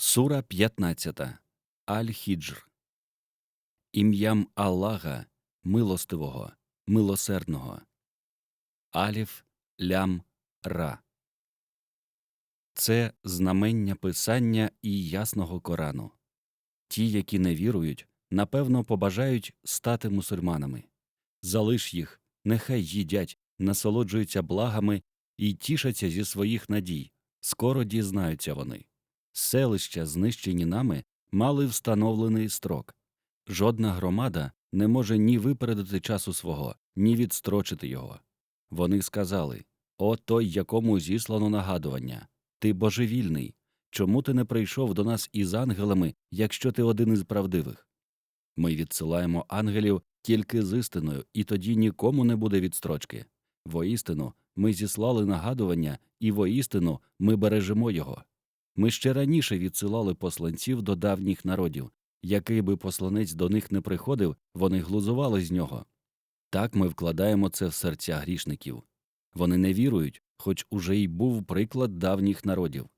Сура 15. Аль-Хіджр. Ім'ям Аллаха, милостивого, милосердного. Аліф Лям Ра. Це знамення писання і ясного Корану. Ті, які не вірують, напевно, побажають стати мусульманами. Залиш їх, нехай їдять, насолоджуються благами і тішаться зі своїх надій. Скоро дізнаються вони. Селища, знищені нами, мали встановлений строк. Жодна громада не може ні випередити часу свого, ні відстрочити його. Вони сказали О той, якому зіслано нагадування. Ти божевільний. Чому ти не прийшов до нас із ангелами, якщо ти один із правдивих? Ми відсилаємо ангелів тільки з істиною, і тоді нікому не буде відстрочки. Воістину, ми зіслали нагадування, і воістину ми бережемо його. Ми ще раніше відсилали посланців до давніх народів. Який би посланець до них не приходив, вони глузували з нього. Так ми вкладаємо це в серця грішників. Вони не вірують, хоч уже й був приклад давніх народів.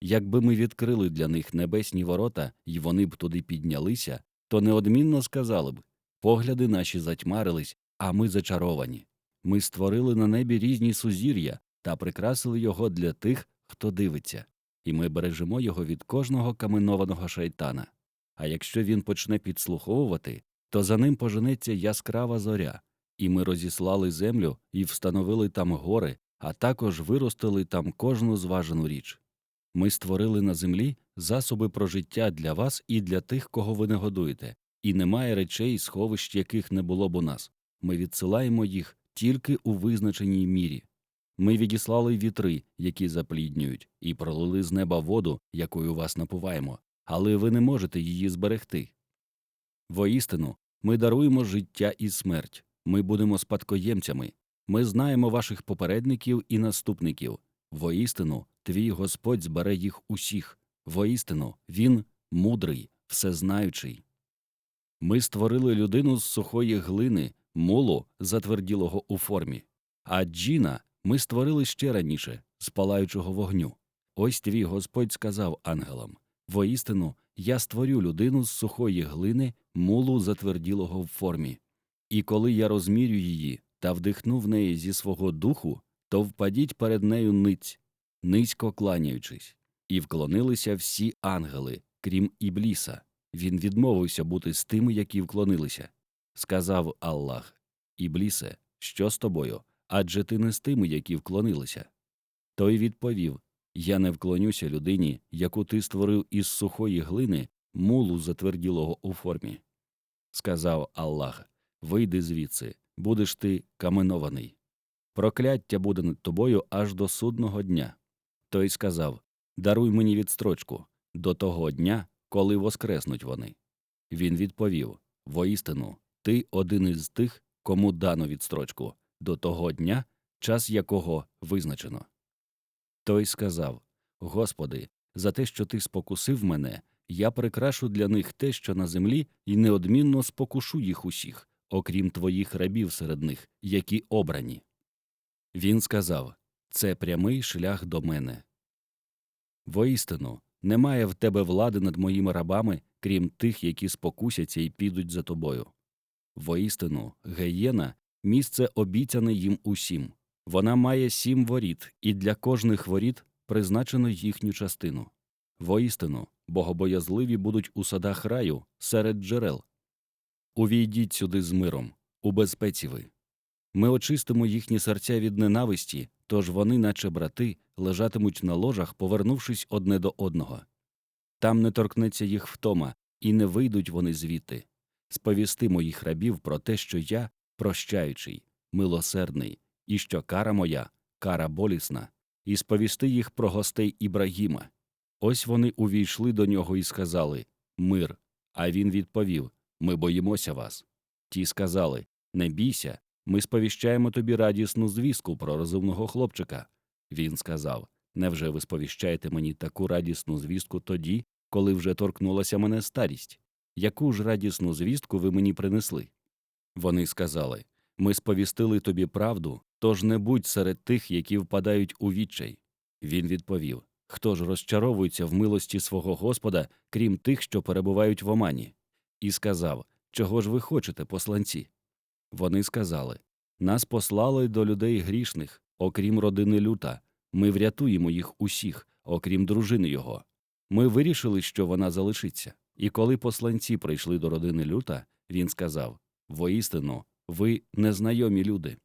Якби ми відкрили для них небесні ворота, і вони б туди піднялися, то неодмінно сказали б погляди наші затьмарились, а ми зачаровані. Ми створили на небі різні сузір'я та прикрасили його для тих, хто дивиться і ми бережемо його від кожного каменованого шайтана. А якщо він почне підслуховувати, то за ним поженеться яскрава зоря, і ми розіслали землю і встановили там гори, а також виростили там кожну зважену річ. Ми створили на землі засоби прожиття для вас і для тих, кого ви не годуєте, і немає речей, сховищ яких не було б у нас. Ми відсилаємо їх тільки у визначеній мірі. Ми відіслали вітри, які запліднюють, і пролили з неба воду, якою вас напуваємо, але ви не можете її зберегти. Воістину, ми даруємо життя і смерть, ми будемо спадкоємцями, ми знаємо ваших попередників і наступників. Воістину, твій Господь збере їх усіх, воістину, він мудрий, всезнаючий. Ми створили людину з сухої глини, мулу, затверділого у формі, а джіна ми створили ще раніше, з палаючого вогню. Ось твій Господь сказав ангелам Воістину, я створю людину з сухої глини, мулу затверділого в формі. І коли я розмірю її та вдихну в неї зі свого духу, то впадіть перед нею ниць, низько кланяючись, і вклонилися всі ангели, крім Ібліса. Він відмовився бути з тими, які вклонилися. Сказав Аллах Іблісе, що з тобою? Адже ти не з тими, які вклонилися. Той відповів Я не вклонюся людині, яку ти створив із сухої глини, мулу затверділого у формі. Сказав Аллах Вийди звідси, будеш ти каменований. Прокляття буде над тобою аж до судного дня. Той сказав Даруй мені відстрочку до того дня, коли воскреснуть вони. Він відповів Воістину, ти один із тих, кому дано відстрочку до того дня, час якого визначено. Той сказав Господи, за те, що ти спокусив мене, я прикрашу для них те, що на землі, і неодмінно спокушу їх усіх, окрім твоїх рабів серед них, які обрані. Він сказав Це прямий шлях до мене. Воістину, немає в тебе влади над моїми рабами, крім тих, які спокусяться і підуть за тобою. Воістину, геєна місце обіцяне їм усім. Вона має сім воріт, і для кожних воріт призначено їхню частину. Воістину, богобоязливі будуть у садах раю серед джерел. Увійдіть сюди з миром, у безпеці ви. Ми очистимо їхні серця від ненависті, тож вони, наче брати, лежатимуть на ложах, повернувшись одне до одного. Там не торкнеться їх втома, і не вийдуть вони звідти. Сповісти моїх рабів про те, що я прощаючий, милосердний, і що кара моя, кара болісна, і сповісти їх про гостей Ібрагіма. Ось вони увійшли до нього і сказали Мир. А він відповів Ми боїмося вас. Ті сказали Не бійся, ми сповіщаємо тобі радісну звістку про розумного хлопчика. Він сказав Невже ви сповіщаєте мені таку радісну звістку тоді, коли вже торкнулася мене старість? Яку ж радісну звістку ви мені принесли? Вони сказали Ми сповістили тобі правду, тож не будь серед тих, які впадають у відчай. Він відповів Хто ж розчаровується в милості свого Господа, крім тих, що перебувають в омані? І сказав Чого ж ви хочете, посланці? Вони сказали Нас послали до людей грішних, окрім родини люта. Ми врятуємо їх усіх, окрім дружини його. Ми вирішили, що вона залишиться. І коли посланці прийшли до родини люта, він сказав Воістину, ви незнайомі люди.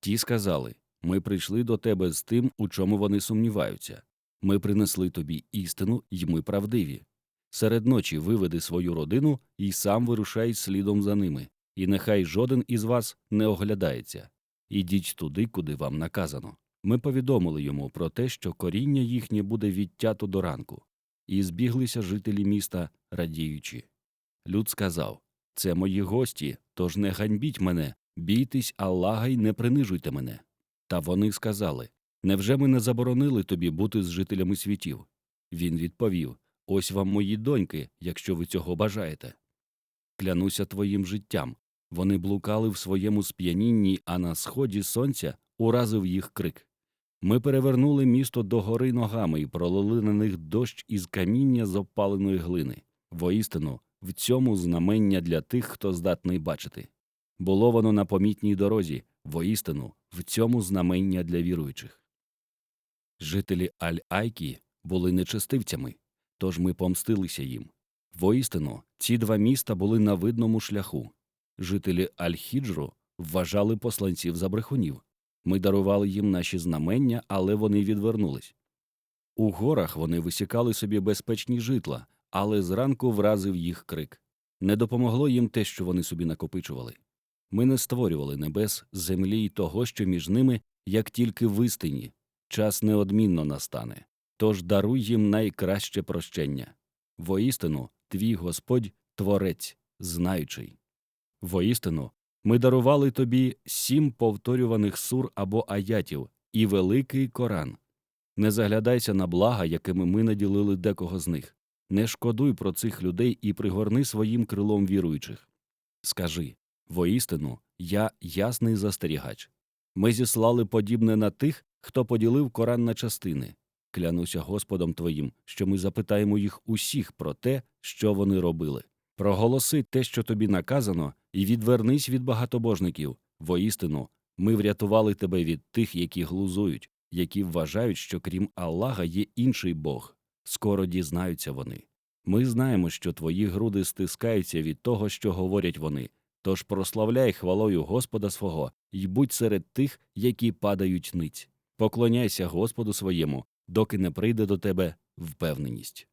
Ті сказали Ми прийшли до тебе з тим, у чому вони сумніваються. Ми принесли тобі істину, й ми правдиві. Серед ночі виведи свою родину і сам вирушай слідом за ними, і нехай жоден із вас не оглядається. Ідіть туди, куди вам наказано. Ми повідомили йому про те, що коріння їхнє буде відтято до ранку, і збіглися жителі міста, радіючи. Люд сказав Це мої гості, тож не ганьбіть мене, бійтесь Аллаха й не принижуйте мене. Та вони сказали Невже ми не заборонили тобі бути з жителями світів? Він відповів Ось вам мої доньки, якщо ви цього бажаєте. Клянуся твоїм життям. Вони блукали в своєму сп'янінні, а на сході сонця уразив їх крик. Ми перевернули місто догори ногами і пролили на них дощ із каміння з опаленої глини. Воістину, в цьому знамення для тих, хто здатний бачити. Було воно на помітній дорозі, воістину, в цьому знамення для віруючих. Жителі Аль-Айкі були нечестивцями, тож ми помстилися їм. Воістину, ці два міста були на видному шляху. Жителі Аль-Хіджру вважали посланців за брехунів. Ми дарували їм наші знамення, але вони відвернулись. У горах вони висікали собі безпечні житла, але зранку вразив їх крик. Не допомогло їм те, що вони собі накопичували. Ми не створювали небес, землі й того, що між ними, як тільки в істині. Час неодмінно настане. Тож даруй їм найкраще прощення. Воістину, твій Господь творець, знаючий. Воістину, ми дарували тобі сім повторюваних сур або аятів і великий Коран. Не заглядайся на блага, якими ми наділили декого з них. Не шкодуй про цих людей і пригорни своїм крилом віруючих. Скажи воістину, я ясний застерігач. Ми зіслали подібне на тих, хто поділив Коран на частини. Клянуся Господом твоїм, що ми запитаємо їх усіх про те, що вони робили. Проголоси те, що тобі наказано, і відвернись від багатобожників. Воістину, ми врятували тебе від тих, які глузують, які вважають, що крім Аллаха є інший Бог. Скоро дізнаються вони. Ми знаємо, що твої груди стискаються від того, що говорять вони. Тож прославляй хвалою Господа свого й будь серед тих, які падають ниць. Поклоняйся Господу своєму, доки не прийде до тебе впевненість.